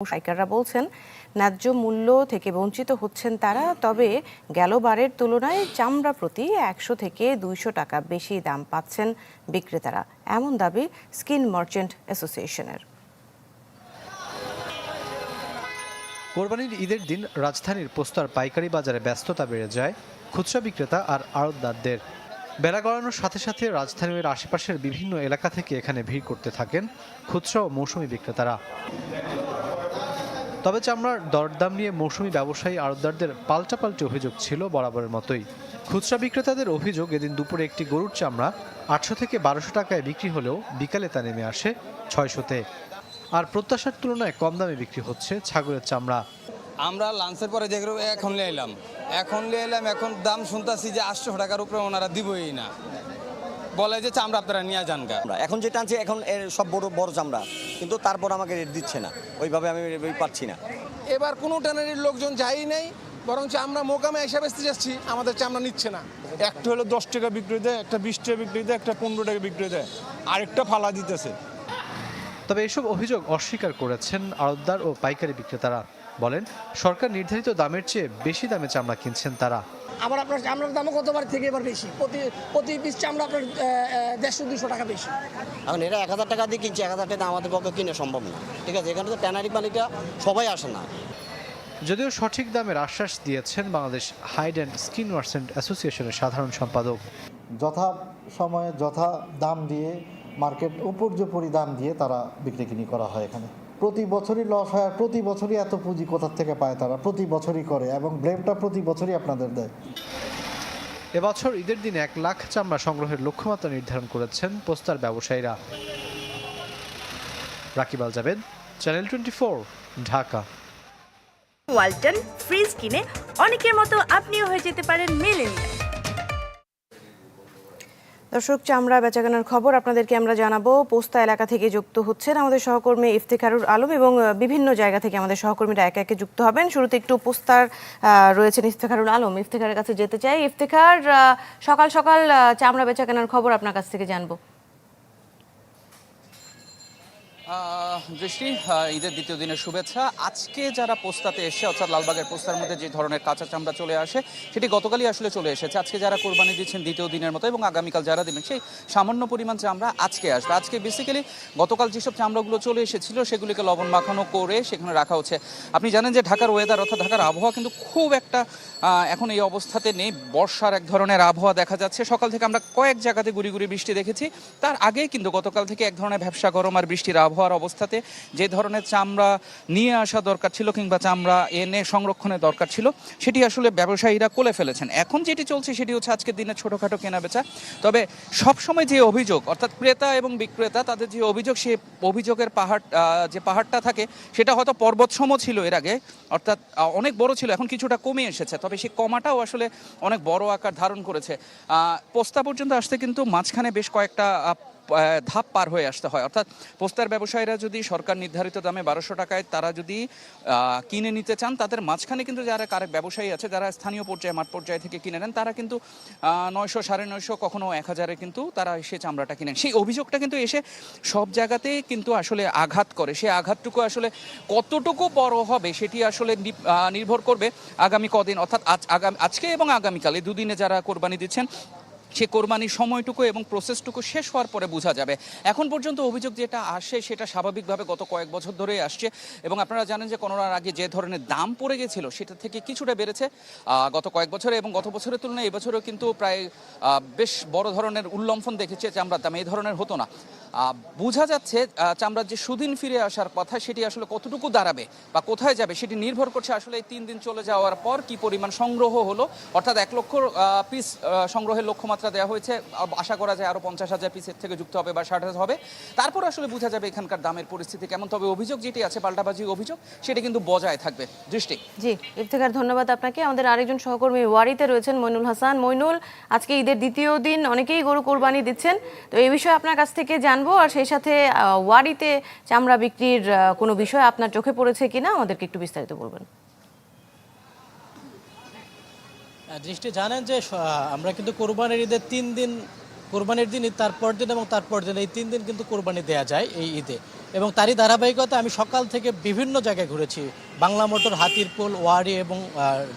সাইকাররা বলছেন, ন্যায্য মূল্য থেকে বঞ্চিত হচ্ছেন তারা, তবে গেল বারের তুলনায় চামড়া প্রতি একশো থেকে দুইশো টাকা বেশি দাম পাচ্ছেন বিক্রেতারা। এমন দাবি স্কিন মার্চেন্ট অ্যাসোসিয়েশনের। কোরবানির ঈদের দিন রাজধানীর পোস্তার পাইকারি বাজারে ব্যস্ততা বেড়ে যায় খুচরা বিক্রেতা আর আড়তদারদের। বেলা গড়ানোর সাথে সাথে রাজধানীর আশেপাশের বিভিন্ন এলাকা থেকে এখানে ভিড় করতে থাকেন খুচরা ও মৌসুমি বিক্রেতারা। তবে চামড়ার দরদাম নিয়ে মৌসুমি ব্যবসায়ী আড়তদারদের পাল্টাপাল্টি অভিযোগ ছিল বরাবরের মতোই। খুচরা বিক্রেতাদের অভিযোগ, এদিন দুপুরে একটি গরুর চামড়া আটশো থেকে বারোশো টাকায় বিক্রি হলেও বিকালে তা নেমে আসে ছয়শোতে। আর প্রত্যাশার তুলনায় কম দামে বিক্রি হচ্ছে ছাগলের চামড়া। আমরা লাঞ্চের পরে দেখো এখন নিয়ে এলাম। এখন নিয়ে এলাম, এখন দাম শুনতেছি যে আটশো টাকার উপরে ওনারা দিবই না। বলে যে চামড়া আপনারা নিয়ে যান গা। এখন যেটা আনছি এখন এর সব বড় বড় চামড়া। কিন্তু তারপর আমাকে রেট দিচ্ছে না। ওইভাবে আমি পাচ্ছি না। এবার কোনো ট্যানারির লোকজন যাই নেই বরঞ্চ আমরা মোকামে এসে বেচতে যাচ্ছি আমাদের চামড়া নিচ্ছে না। একটা হলো দশ টাকা বিক্রি দেয় একটা বিশ টাকা বিক্রি দেয় একটা পনেরো টাকা বিক্রি দেয়। আরেকটা ফালা দিতেছে। তবে এসব অভিযোগ অস্বীকার করেছেন আড়তদার ও পাইকারি বিক্রেতারা। বলেন সরকার নির্ধারিত দামের চেয়ে বেশি দামে চামড়া কিনছেন তারা। আবার আপনার চামড়ার দামও গতবার থেকে এবার বেশি। প্রতি প্রতি পিস চামড়া আপনার দেড়শো দুশো টাকা বেশি। এখন এরা এক হাজার টাকা দিয়ে কিনছে এক হাজার টাকা আমাদের পক্ষে কিনে সম্ভব না। ঠিক আছে এখানে তো ট্যানারি মালিকরা সবাই আসে না। যদিও সঠিক দামের আশ্বাস দিয়েছেন Bangladesh hide and skin merchant অ্যাসোসিয়েশনের সাধারণ সম্পাদক। যথা সময়ে যথা দাম দিয়ে মার্কেট উপর্যুপরি দাম দিয়ে তারা বিক্রি কিনি করা হয় এখানে। প্রতি বছরই লস হয় আর প্রতি বছরই এত পুঁজি কোথার থেকে পায় তারা? প্রতি বছরই করে এবং ব্লেমটা প্রতি বছরই আপনাদের দেয়। এবছর ঈদের দিনে এক লাখ চামড়া সংগ্রহের লক্ষ্যমাত্রা নির্ধারণ করেছেন পোস্টার ব্যবসায়ীরা। Rakib Al Jabed channel twenty Dhaka. Walton fridge কিনে অনেকের মতো আপনিও হয়ে যেতে পারেন মেলেনিয়া দর্শক, চামড়া বেচাকেনার খবর আপনাদেরকে আমরা জানাব। পোস্তা এলাকা থেকে যুক্ত হচ্ছেন আমাদের সহকর্মী ইফতেখারুর আলম এবং বিভিন্ন জায়গা থেকে আমাদের সহকর্মীরা একে একে যুক্ত হবেন। শুরুতে একটু পোস্তার রয়েছেন ইফতেখারুল আলম। ইফতেখারের কাছে যেতে চাই। ইফতেখার সকাল সকাল চামড়া বেচাকেনার খবর আপনার কাছ থেকে জানব। দৃষ্টি ঈদের দ্বিতীয় দিনের শুভেচ্ছা। আজকে যারা পোস্তাতে এসে অর্থাৎ লালবাগের পোস্তার মধ্যে যে ধরনের কাঁচা চামড়া চলে আসে, সেটি গতকালই আসলে চলে এসেছে। আজকে যারা কোরবানি দিচ্ছেন দ্বিতীয় দিনের মতো এবং আগামীকাল যারা দেবেন, সেই সামান্য পরিমাণ চামড়া আজকে আসবে। আজকে বেসিক্যালি গতকাল যেসব চামড়াগুলো চলে এসেছিল, সেগুলিকে লবণ মাখানো করে সেখানে রাখা হচ্ছে। আপনি জানেন যে ঢাকার ওয়েদার অর্থাৎ ঢাকার আবহাওয়া কিন্তু খুব একটা এখন এই অবস্থাতে নেই। বর্ষার এক ধরনের আবহাওয়া দেখা যাচ্ছে। সকাল থেকে আমরা কয়েক জায়গাতে গুড়ি গুড়ি বৃষ্টি দেখেছি। তার আগে কিন্তু গতকাল থেকে এক ধরনের ব্যবসা গরম আর বৃষ্টির আবহাওয়ার অবস্থাতে যে ধরনের চামড়া নিয়ে আসা দরকার ছিল কিংবা চামড়া এনে সংরক্ষণের দরকার ছিল, সেটি আসলে ব্যবসায়ীরা কোলে ফেলেছেন। এখন যেটি চলছে সেটি হচ্ছে আজকের দিনে ছোটোখাটো কেনা বেচা তবে সবসময় যে অভিযোগ, অর্থাৎ ক্রেতা এবং বিক্রেতা, তাদের যে অভিযোগ সেই অভিযোগের পাহাড় যে পাহাড়টা থাকে, সেটা হয়তো পর্বতসম ছিল এর আগে, অর্থাৎ অনেক বড় ছিল, এখন কিছুটা কমে এসেছে। তবে সেই কমাটাও আসলে অনেক বড় আকার ধারণ করেছে। পোস্তা পর্যন্ত আসতে কিন্তু মাঝখানে বেশ কয়েকটা ধাপ পার হয়ে আসতে হয়। অর্থাৎ পোস্তার ব্যবসায়ীরা যদি সরকার নির্ধারিত দামে বারোশো টাকায় তারা যদি কিনে নিতে চান, তাদের মাঝখানে কিন্তু যারা কারেক ব্যবসায়ী আছে, যারা স্থানীয় পর্যায়ে, মাঠ পর্যায়ে থেকে কিনে নেন, তারা কিন্তু নয়শো, সাড়ে নয়শো, কখনো এক হাজারে কিন্তু তারা এসে চামড়াটা কিনেন। সেই অভিযোগটা কিন্তু এসে সব জায়গাতে কিন্তু আসলে আঘাত করে। সেই আঘাতটুকু আসলে কতটুকু বড় হবে সেটি আসলে নির্ভর করবে আগামী কদিন। অর্থাৎ আজ, আগামী, আজকে এবং আগামীকাল দুদিনে যারা কোরবানি দিচ্ছেন সে কোরবানির সময়টুকু এবং প্রসেসটুকু শেষ হওয়ার পরে বোঝা যাবে। এখন পর্যন্ত অভিযোগ যেটা আসে, সেটা স্বাভাবিকভাবে গত কয়েক বছর ধরেই আসছে এবং আপনারা জানেন যে করোনার আগে যে ধরনের দাম পড়ে গেছিল, সেটা থেকে কিছুটা বেড়েছে গত কয়েক বছরে এবং গত বছরের তুলনায় এবছরও কিন্তু প্রায় বেশ বড় ধরনের উল্লম্ফন দেখেছে চামড়ার দাম। এই ধরনের হতো না। বোঝা যাচ্ছে চামড়ার যে সুদিন ফিরে আসার কথা, সেটি আসলে কতটুকু দাঁড়াবে বা কোথায় যাবে, সেটি নির্ভর করছে আসলে এই তিন দিন চলে যাওয়ার পর কি পরিমাণ সংগ্রহ হলো। অর্থাৎ এক লক্ষ পিস সংগ্রহের লক্ষ্যমাত্রা দেওয়া হয়েছে। আশা করা যায় আরও পঞ্চাশ হাজার পিসের থেকে যুক্ত হবে বা ষাট হবে। তারপর আসলে বোঝা যাবে এখানকার দামের পরিস্থিতি কেমন। তবে অভিযোগ যেটি আছে পাল্টাবাজি অভিযোগ, সেটি কিন্তু বজায় থাকবে। দৃষ্টি। জি, ইফতেখার, ধন্যবাদ আপনাকে। আমাদের আরেকজন সহকর্মী ওয়ারিতে রয়েছেন মইনুল হাসান। মইনুল, আজকে ঈদের দ্বিতীয় দিন অনেকেই গরু কোরবানি দিচ্ছেন। তো এই বিষয়ে আপনার কাছ থেকে জানব। আর সেই সাথে ওয়ারিতে চামড়া বিক্রির কোনো বিষয় আপনার চোখে পড়েছে কিনা, আমাদেরকে একটু বিস্তারিত বলবেন। দৃষ্টি জানেন যে আমরা কিন্তু কোরবানির ঈদের তিন দিন, কোরবানির দিন তারপর দিন এবং তারপর দিন এই তিন দিন কিন্তু কোরবানি দেওয়া যায় এই ঈদে। এবং তারই ধারাবাহিকতা আমি সকাল থেকে বিভিন্ন জায়গায় ঘুরেছি। বাংলা মোটর, হাতিরপুল, ওয়ারি এবং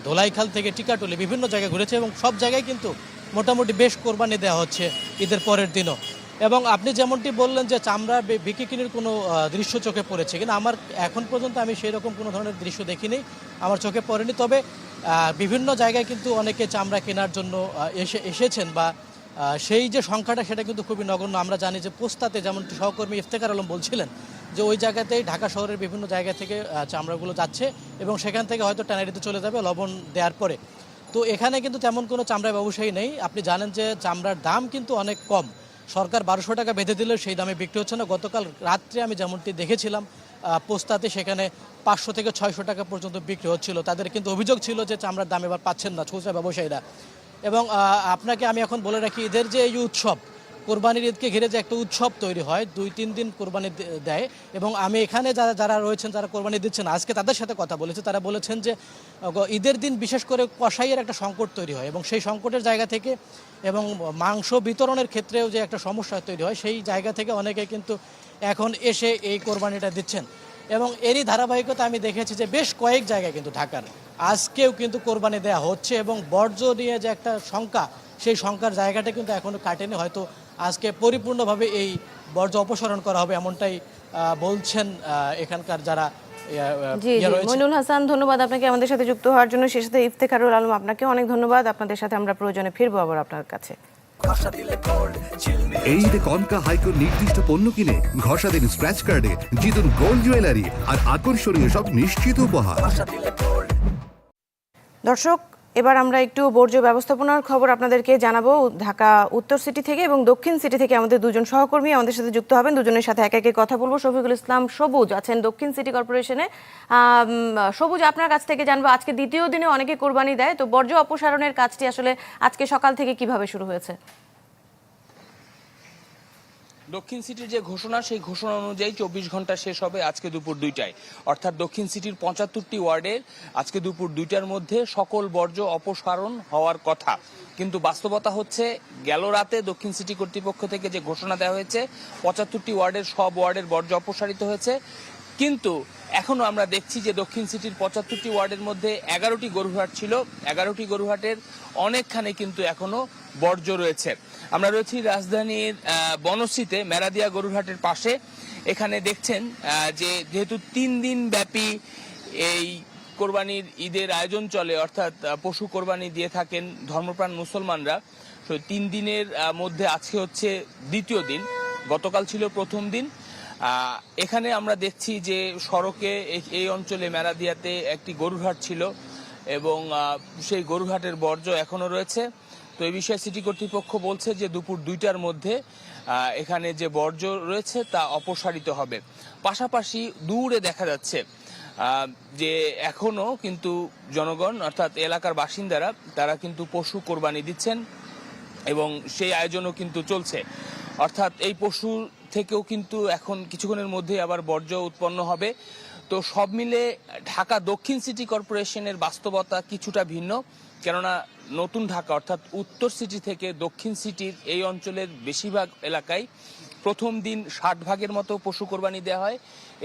ধোলাইখাল থেকে টিকাটুলি বিভিন্ন জায়গায় ঘুরেছি এবং সব জায়গায় কিন্তু মোটামুটি বেশ কোরবানি দেওয়া হচ্ছে ঈদের পরের দিনও। এবং আপনি যেমনটি বললেন যে চামড়া বিকিকিনির কোনো দৃশ্য চোখে পড়েছে কিন্তু আমার এখন পর্যন্ত আমি সেই রকম কোনো ধরনের দৃশ্য দেখিনি, আমার চোখে পড়েনি। তবে বিভিন্ন জায়গায় কিন্তু অনেকে চামড়া কেনার জন্য এসে, এসেছেন বা সেই যে সংখ্যাটা সেটা কিন্তু খুবই নগণ্য। আমরা জানি যে পোস্তাতে যেমন সহকর্মী ইফতেকার আলম বলছিলেন যে ওই জায়গাতেই ঢাকা শহরের বিভিন্ন জায়গা থেকে চামড়াগুলো যাচ্ছে এবং সেখান থেকে হয়তো ট্যানারিতে চলে যাবে লবণ দেওয়ার পরে। তো এখানে কিন্তু তেমন কোনো চামড়া ব্যবসায়ী নেই। আপনি জানেন যে চামড়ার দাম কিন্তু অনেক কম। সরকার বারোশো টাকা বেঁধে দিলেও সেই দামে বিক্রি হচ্ছে না। গতকাল রাত্রে আমি যেমনটি দেখেছিলাম পোস্তাতে সেখানে পাঁচশো থেকে ছয়শো টাকা পর্যন্ত বিক্রি হচ্ছিল। তাদের কিন্তু অভিযোগ ছিল যে চামড়ার দাম এবার পাচ্ছেন না খুচরা ব্যবসায়ীরা। এবং আপনাকে আমি এখন বলে রাখি, এদের যে এই উৎসব কোরবানির ঈদকে ঘিরে যে একটা উৎসব তৈরি হয়, দুই, তিন দিন কোরবানি দেয় এবং আমি এখানে যারা যারা রয়েছেন, যারা কোরবানি দিচ্ছেন, আজকে তাদের সাথে কথা বলেছি। তারা বলেছেন যে ঈদের দিন বিশেষ করে কষাইয়ের একটা সংকট তৈরি হয় এবং সেই সংকটের জায়গা থেকে এবং মাংস বিতরণের ক্ষেত্রেও যে একটা সমস্যা তৈরি হয়, সেই জায়গা থেকে অনেকে কিন্তু এখন এসে এই কোরবানিটা দিচ্ছেন। এবং এরই ধারাবাহিকতা আমি দেখেছি যে, বেশ কয়েক জায়গায় কিন্তু ঢাকার আজকেও কিন্তু কোরবানি দেওয়া হচ্ছে এবং বর্জ্য নিয়ে যে একটা শঙ্কা, সেই শঙ্কার জায়গাটা কিন্তু এখনও কাটেনি। হয়তো আজকে পরিপূর্ণভাবে এই বর্জ্য অপসারণ করা হবে এমনটাই আহ, বলছেন এখানকার যারা জি। মইনুল হাসান ধন্যবাদ আপনাকে আমাদের সাথে যুক্ত হওয়ার জন্য। সে সাথে ইফতেখারুল আলম আপনাকে অনেক ধন্যবাদ। আপনাদের সাথে আমরা প্রয়োজনে ফিরবো আবার আপনার কাছে। এই ঈদে কনকা হাইকোর নির্দিষ্ট পণ্য কিনে ঘষা দিন স্ক্র্যাচ কার্ডে জিতুন গোল্ড জুয়েলারি আর আকর্ষণীয় সব নিশ্চিত উপহার। দর্শক এবার আমরা একটু বর্জ্য ব্যবস্থাপনার খবর আপনাদেরকে জানাব ঢাকা, উত্তর সিটি থেকে এবং দক্ষিণ সিটি থেকে আমাদের দুজন সহকর্মী আমাদের সাথে যুক্ত হবেন। দুজনের সাথে এক একে কথা বলব। শফিকুল ইসলাম সবুজ আছেন দক্ষিণ সিটি কর্পোরেশনে। সবুজ, আপনার কাছ থেকে জানব, আজকে দ্বিতীয় দিনে অনেকে কোরবানি দেয়। তো বর্জ্য অপসারণের কাজটি আসলে আজকে সকাল থেকে কীভাবে শুরু হয়েছে? দক্ষিণ সিটির যে ঘোষণা, সেই ঘোষণা অনুযায়ী চব্বিশ ঘণ্টা শেষ হবে আজকে দুপুর দুইটায়। অর্থাৎ দক্ষিণ সিটির পঁচাত্তরটি ওয়ার্ডের আজকে দুপুর দুইটার মধ্যে সকল বর্জ্য অপসারণ হওয়ার কথা। কিন্তু বাস্তবতা হচ্ছে, গেল রাতে দক্ষিণ সিটি কর্তৃপক্ষ থেকে যে ঘোষণা দেওয়া হয়েছে, পঁচাত্তরটি ওয়ার্ডের সব ওয়ার্ডের বর্জ্য অপসারিত হয়েছে। কিন্তু এখনও আমরা দেখছি যে দক্ষিণ সিটির পঁচাত্তরটি ওয়ার্ডের মধ্যে এগারোটি গরুহাট ছিল। এগারোটি গরুহাটের অনেকখানে কিন্তু এখনও বর্জ্য রয়েছে। আমরা রয়েছি রাজধানীর বনশ্রীতে, মেরাদিয়া গরুহাটের পাশে। এখানে দেখছেন যে যেহেতু তিন দিন ব্যাপী এই কোরবানির ঈদের আয়োজন চলে, অর্থাৎ পশু কোরবানি দিয়ে থাকেন ধর্মপ্রাণ মুসলমানরা, তো তিন দিনের মধ্যে আজকে হচ্ছে দ্বিতীয় দিন। গতকাল ছিল প্রথম দিন। এখানে আমরা দেখছি যে সড়কে এই- এই অঞ্চলে মেরাদিয়াতে একটি গরুরহাট ছিল এবং সেই গরুরহাটের বর্জ্য এখনও রয়েছে। তো এই বিষয়ে সিটি কর্তৃপক্ষ বলছে যে দুপুর দুইটার মধ্যে এখানে যে বর্জ্য রয়েছে তা অপসারিত হবে। পাশাপাশি দূরে দেখা যাচ্ছে যে এখনও কিন্তু জনগণ অর্থাৎ এলাকার বাসিন্দারা, তারা কিন্তু পশু কোরবানি দিচ্ছেন এবং সেই আয়োজনও কিন্তু চলছে। অর্থাৎ এই পশু থেকেও কিন্তু এখন কিছুক্ষণের মধ্যে আবার বর্জ্য উৎপন্ন হবে। তো সব মিলে ঢাকা দক্ষিণ সিটি কর্পোরেশনের বাস্তবতা কিছুটা ভিন্ন, কেননা নতুন ঢাকা, অর্থাৎ উত্তর সিটি থেকে দক্ষিণ সিটির এই অঞ্চলের বেশিরভাগ এলাকায় প্রথম দিন ষাট ভাগের মতো পশু কোরবানি দেওয়া হয়,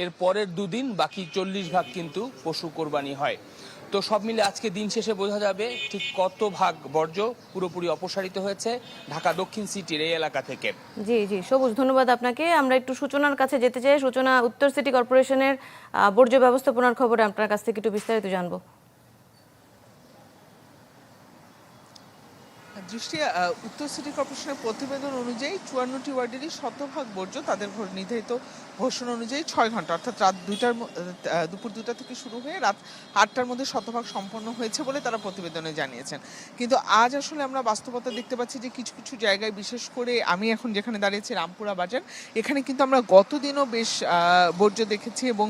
এর পরের দুদিন বাকি চল্লিশ ভাগ কিন্তু পশু কোরবানি হয়। তো সব মিলে আজকে দিন শেষে বোঝা যাবে ঠিক কত ভাগ বর্জ্য পুরোপুরি অপসারিত হয়েছে ঢাকা দক্ষিণ সিটির এই এলাকা থেকে। জি জি, সবুজ, ধন্যবাদ আপনাকে। আমরা একটু সূচনার কাছে যেতে চাই। সূচনা, উত্তর সিটি কর্পোরেশনের বর্জ্য ব্যবস্থাপনার খবরে আপনার কাছ থেকে একটু বিস্তারিত জানব। দৃষ্টি উত্তর সিটি কর্পোরেশনের প্রতিবেদন অনুযায়ী চুয়ান্নটি ওয়ার্ডেরই শতভাগ বর্জ্য তাদের নির্ধারিত ঘোষণা অনুযায়ী ছয় ঘণ্টা অর্থাৎ রাত দুইটার দুপুর দুটা থেকে শুরু হয়ে রাত আটটার মধ্যে শতভাগ সম্পন্ন হয়েছে বলে তারা প্রতিবেদনে জানিয়েছেন। কিন্তু আজ আসলে আমরা বাস্তবতা দেখতে পাচ্ছি যে কিছু কিছু জায়গায় বিশেষ করে আমি এখন যেখানে দাঁড়িয়েছি রামপুরা বাজার এখানে কিন্তু আমরা গতদিনও বেশ বর্জ্য দেখেছি এবং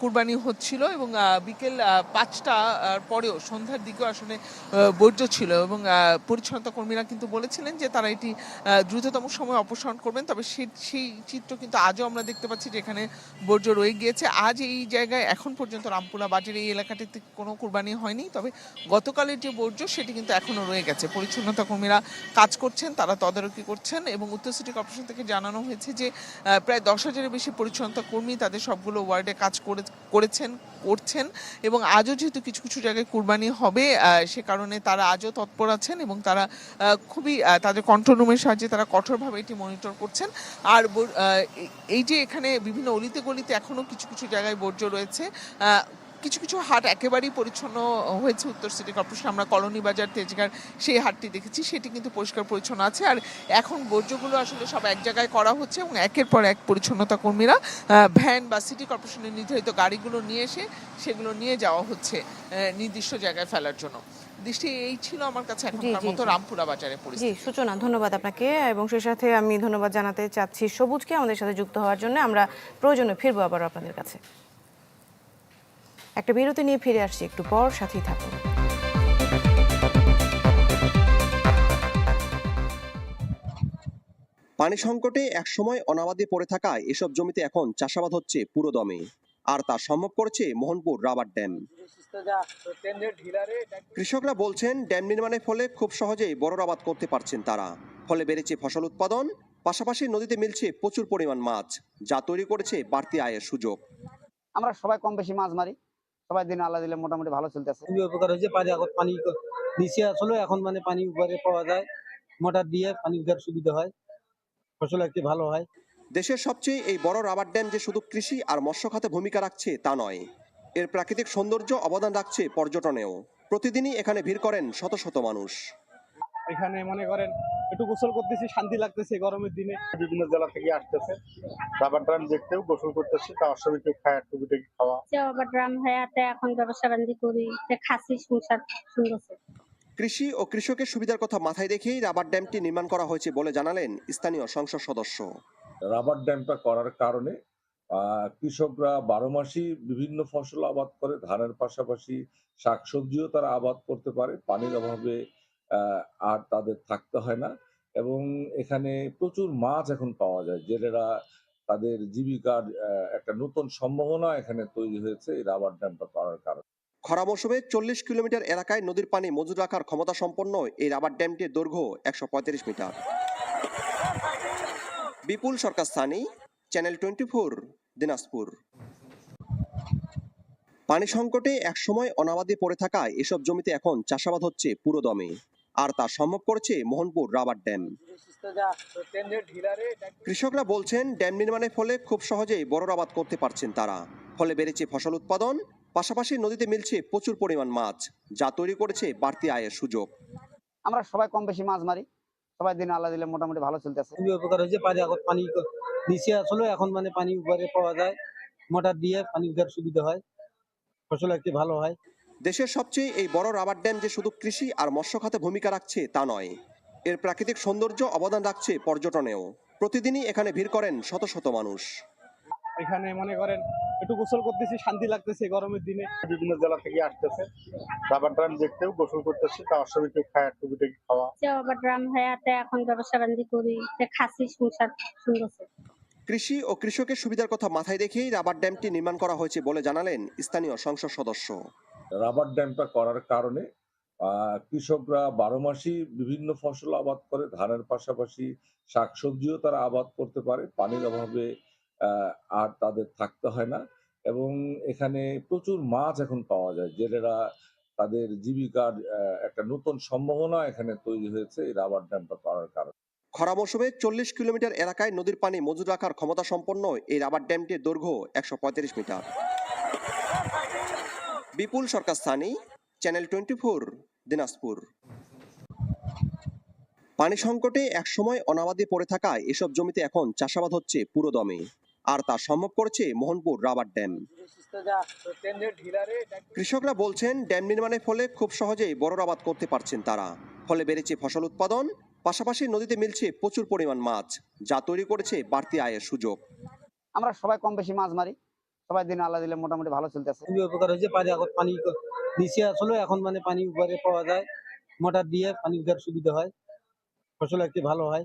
কুরবানি হচ্ছিল এবং বিকেল পাঁচটা পরেও সন্ধ্যার দিকেও আসলে বর্জ্য ছিল এবং আহ, পরিচ্ছন্নতা কর্মীরা কিন্তু বলেছিলেন যে তারা এটি দ্রুততম সময় অপসারণ করবেন। তবে সেই চিত্র কিন্তু আজও আমরা দেখতে পাচ্ছি যে এখানে বর্জ্য রয়ে গিয়েছে। আজ এই জায়গায় এখন পর্যন্ত রামপুরা বাজারে এই এলাকাটিতে কোনো কুরবানি হয়নি। তবে গতকালের যে বর্জ্য, সেটি কিন্তু এখনও রয়ে গেছে। পরিচ্ছন্নতা কর্মীরা কাজ করছেন, তারা তদারকি করছেন এবং উত্তর সিটি কর্পোরেশন থেকে জানানো হয়েছে যে প্রায় দশ হাজারের বেশি পরিচ্ছন্নতা কর্মী তাদের সবগুলো ওয়ার্ডে কাজ করে, করেছেন, করছেন এবং আজও যেহেতু কিছু কিছু জায়গায় কুরবানি হবে সে কারণে তারা আজও তৎপর আছেন এবং তারা খুবই তাদের কন্ট্রোল রুমের সাহায্যে তারা কঠোরভাবে এটি মনিটর করছেন। আর এই- যে এখানে বিভিন্ন অলিতে গলিতে এখনও কিছু কিছু জায়গায় বর্জ্য রয়েছে কিছু কিছু হাট একেবারেই পরিচ্ছন্ন হয়েছে উত্তর সিটি কর্পোরেশন। আমরা কলোনি বাজার, তেজগার সেই হাটটি দেখেছি, সেটি কিন্তু পরিষ্কার পরিচ্ছন্ন আছে। আর এখন বর্জ্যগুলো আসলে সব এক জায়গায় করা হচ্ছে এবং একের পর এক পরিচ্ছন্নতা কর্মীরা ভ্যান বা সিটি কর্পোরেশনের নির্ধারিত গাড়িগুলো নিয়ে এসে সেগুলো নিয়ে যাওয়া হচ্ছে নির্দিষ্ট জায়গায় ফেলার জন্য। দৃষ্টি এই ছিল আমার কাছে এখনকার মতো রামপুরা বাজারে পরিস্থিতি। সূচনা ধন্যবাদ আপনাকে। এবং সেই সাথে আমি ধন্যবাদ জানাতে চাচ্ছি সবুজকে আমাদের সাথে যুক্ত হওয়ার জন্য। আমরা প্রয়োজনে ফিরবো আবার আপনাদের কাছে। একটা বিরতি নিয়ে ফিরে আসছি একটু পর সাথেই থাকুন। পানি সংকটে একসময় অনাবাদে পড়ে থাকায় এসব জমিতে এখন চাষাবাদ হচ্ছে পুরো দমে। আর তা সম্ভব করছে মোহনপুর রাবার ড্যাম। কৃষকরা বলছেন ড্যাম নির্মাণের ফলে খুব সহজেই বড় আবাদ করতে পারছেন তারা। ফলে বেড়েছে ফসল উৎপাদন পাশাপাশি নদীতে মিলছে প্রচুর পরিমাণ মাছ যা তৈরি করেছে বাড়তি আয়ের সুযোগ। আমরা সবাই কম বেশি মাছ মারি সবাই দিন আল্লাহ দিলে মোটামুটি ভালো চলতেছে। খুবই উপকার হয়েছে পানি এখন পানি নিচে আসলে এখন মানে পানি উপরে পাওয়া যায়। মোটর দিয়ে পানি উঠার সুবিধা হয় ফসল একটি ভালো হয়। দেশের সবচেয়ে এই বড় রাবার ড্যাম যে শুধু কৃষি আর মৎস্য খাতে ভূমিকা রাখছে তা নয়। এর প্রাকৃতিক সৌন্দর্য অবদান রাখছে পর্যটনেও। প্রতিদিনই এখানে ভিড় করেন শত শত মানুষ। এখানে মনে করেন একটু গোসল করতেছি শান্তি লাগতেছে গরমের দিনে। বিভিন্ন জেলা থেকে আসতেছে। রাবার ড্রাম দেখতেও গোসল করতেছে তার সঙ্গে কেউ খায় টুকিটাকি খাওয়া। আবার ড্রাম হয়াতে এখন ব্যবসা বাণিজ্য করি খাসি সংসার সুন্দর কৃষি ও কৃষকের সুবিধার কথা মাথায় রেখেই রাবার ড্যামটি নির্মাণ করা হয়েছে বলে জানালেন স্থানীয় সংসদ সদস্য। রাবার ড্যামটা করার কারণে কৃষকরা বারো মাসই বিভিন্ন ফসল আবাদ করে, ধানের পাশাপাশি শাকসবজিও তারা আবাদ করতে পারে, পানির অভাবে আর তাদের থাকতে হয় না এবং এখানে প্রচুর মাছ এখন পাওয়া যায়। জেলেরা তাদের জীবিকার একটা নতুন সম্ভাবনা এখানে তৈরি হয়েছে এই রাবার ড্যামটা করার কারণে। খরা মৌসুমে চল্লিশ কিলোমিটার এলাকায় নদীর পানি মজুদ রাখার ক্ষমতা সম্পন্ন এই রাবার ড্যামটির দৈর্ঘ্য একশো পঁয়ত্রিশ মিটার। বিপুল সরকার স্থানী চ্যানেল টোয়েন্টি ফোর দিনাজপুর। পানি সংকটে একসময় অনাবাদে পড়ে থাকায় এসব জমিতে এখন চাষাবাদ হচ্ছে পুরো দমে। আর তা সম্ভব করছে মোহনপুর রাবার ড্যাম। কৃষকরা বলছেন, ড্যাম নির্মাণের ফলে খুব সহজেই বড় আবাদ করতে পারছেন তারা। ফলে বেড়েছে ফসল উৎপাদন, পাশাপাশি নদীতে মিলছে প্রচুর পরিমাণ মাছ, যা তৈরি করেছে বাড়তি আয়ের সুযোগ। আমরা সবাই কম বেশি মাছ মারি। সবাই দিন আল্লাহ দিলে মোটামুটি ভালো চলতেছে। খুবই উপকার হয়েছে পানি এখন পানি নিচে আসলে এখন মানে পানি উপরে পাওয়া যায়। মোটর দিয়ে পানি উঠার সুবিধা হয়। ফসল একটি ভালো হয়। দেশের সবচেয়ে এই বড় রাবার ড্যাম যে শুধু কৃষি আর মৎস্য খাতে ভূমিকা রাখছে তা নয়। এর প্রাকৃতিক সৌন্দর্য অবদান রাখছে পর্যটনেও। প্রতিদিনই এখানে ভিড় করেন শত শত মানুষ। এখানে মনে করেন একটু গোসল করতেছি শান্তি লাগতেছে গরমের দিনে। বিভিন্ন জেলা থেকে আসতেছে। রাবার ড্রাম দেখতেও গোসল করতেছে তার সঙ্গে কেউ খায় টুকিটাকি খাওয়া। আবার ড্রাম হয়াতে এখন ব্যবসা বাণিজ্য করি খাসি সংসার সুন্দর কৃষি ও কৃষকের সুবিধার কথা মাথায় রেখেই রাবার ড্যামটি নির্মাণ করা হয়েছে বলে জানালেন স্থানীয় সংসদ সদস্য। রাবার ড্যামটা করার কারণে আহ, কৃষকরা বারো মাসই বিভিন্ন ফসল আবাদ করে ধানের পাশাপাশি শাকসবজিও তারা আবাদ করতে পারে। পানির অভাবে আহ, আর তাদের থাকতে হয় না। এবং এখানে প্রচুর মাছ এখন পাওয়া যায়। জেলেরা তাদের জীবিকার একটা নতুন সম্ভাবনা এখানে তৈরি হয়েছে এই রাবার ড্যামটা করার কারণে। খরা মৌসুমে চল্লিশ কিলোমিটার এলাকায় নদীর পানি মজুদ রাখার ক্ষমতা সম্পন্ন এই রাবার ড্যামটির দৈর্ঘ্য একশো পঁয়ত্রিশ মিটার। বিপুল সরকার স্থানী, চ্যানেল টোয়েন্টি ফোর, দিনাজপুর। পানি সংকটে একসময় অনাবাদে পড়ে থাকায় এসব জমিতে এখন চাষাবাদ হচ্ছে পুরো দমে। আর তা সম্ভব করছে মোহনপুর রাবার ড্যাম। কৃষকরা বলছেন ড্যাম নির্মাণের ফলে খুব সহজেই বড় আবাদ করতে পারছেন তারা। ফলে বেড়েছে ফসল উৎপাদন পাশাপাশি নদীতে মিলছে প্রচুর পরিমাণ মাছ যা তৈরি করেছে বাড়তি আয়ের সুযোগ। আমরা সবাই কম বেশি মাছ মারি সবাই দিন আল্লাহ দিলে মোটামুটি ভালো চলতেছে। খুবই উপকার হয়েছে পানি এখন পানি নিচে আসলে এখন মানে পানি উপরে পাওয়া যায় মোটর দিয়ে পানি উঠার সুবিধা হয় ফসল একটি ভালো হয়।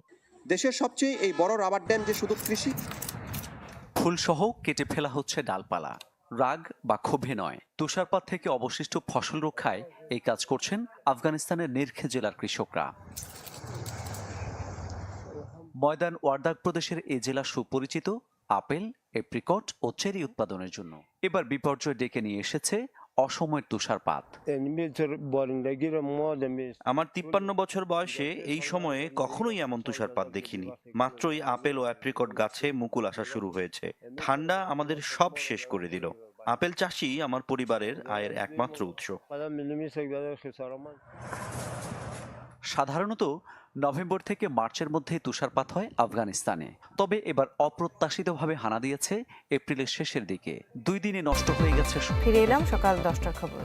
দেশের সবচেয়ে এই বড় রাবার ড্যাম যে শুধু কৃষি ফুলসহ কেটে ফেলা হচ্ছে ডালপালা। রাগ বা ক্ষোভে নয়। তুষারপাত থেকে অবশিষ্ট ফসল রক্ষায় এই কাজ করছেন আফগানিস্তানের নির্খে জেলার কৃষকরা। ময়দান ওয়ার্দাক প্রদেশের এই জেলা সুপরিচিত আপেল, এপ্রিকট ও চেরি উৎপাদনের জন্য। এবার বিপর্যয় ডেকে নিয়ে এসেছে অসময়ের তুষারপাত। আমার তিপ্পান্ন বছর বয়সে এই সময়ে কখনোই এমন তুষারপাত দেখিনি। মাত্রই আপেল ও অ্যাপ্রিকট গাছে মুকুল আসা শুরু হয়েছে। ঠান্ডা আমাদের সব শেষ করে দিল। আপেল চাষই আমার পরিবারের আয়ের একমাত্র উৎস। সাধারণত নভেম্বর থেকে মার্চের মধ্যে তুষারপাত হয় আফগানিস্তানে। তবে এবার অপ্রত্যাশিতভাবে হানা দিয়েছে এপ্রিলের শেষের দিকে। দুই দিনে নষ্ট হয়ে গেছে ফিরে এলাম সকাল দশটার খবর।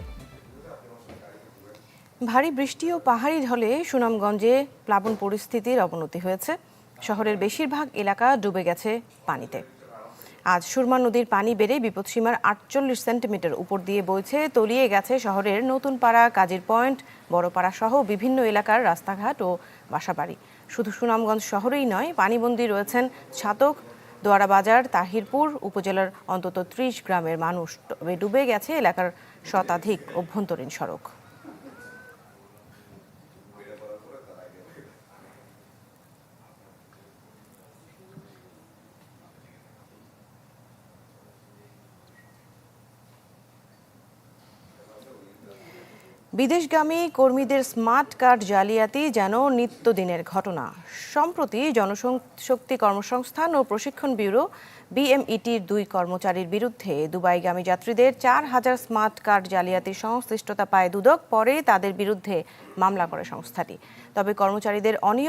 ভারী বৃষ্টি ও পাহাড়ি ঢলে সুনামগঞ্জে প্লাবন পরিস্থিতির অবনতি হয়েছে। শহরের বেশিরভাগ এলাকা ডুবে গেছে পানিতে। আজ সুরমা নদীর পানি বেড়ে বিপদসীমার আটচল্লিশ সেন্টিমিটার উপর দিয়ে বইছে। তলিয়ে গেছে শহরের নতুন পাড়া কাজীর পয়েন্ট বড়পাড়া সহ বিভিন্ন এলাকার রাস্তাঘাট ও বাসাবাড়ি। শুধু সুনামগঞ্জ শহরেই নয়, পানিবন্দী রয়েছেন ছাতক, দোয়ারাবাজার, তাহিরপুর উপজেলার অন্তত ত্রিশ গ্রামের মানুষ। তবে ডুবে গেছে এলাকার শতাধিক অভ্যন্তরীণ সড়ক। বিদেশগামী কর্মীদের স্মার্ট কার্ড জালিয়াতি যেন নিত্যদিনের ঘটনা। সম্প্রতি জনশক্তি কর্মসংস্থান ও প্রশিক্ষণ ব্যুরো বিএমইটির দুই কর্মচারীর বিরুদ্ধে দুবাইগামী যাত্রীদের চার হাজার স্মার্ট কার্ড জালিয়াতির সংশ্লিষ্টতা পায় দুদক, পরে তাদের বিরুদ্ধে মামলা করে সংস্থাটি। তবে কর্মচারীদের অনিয়ম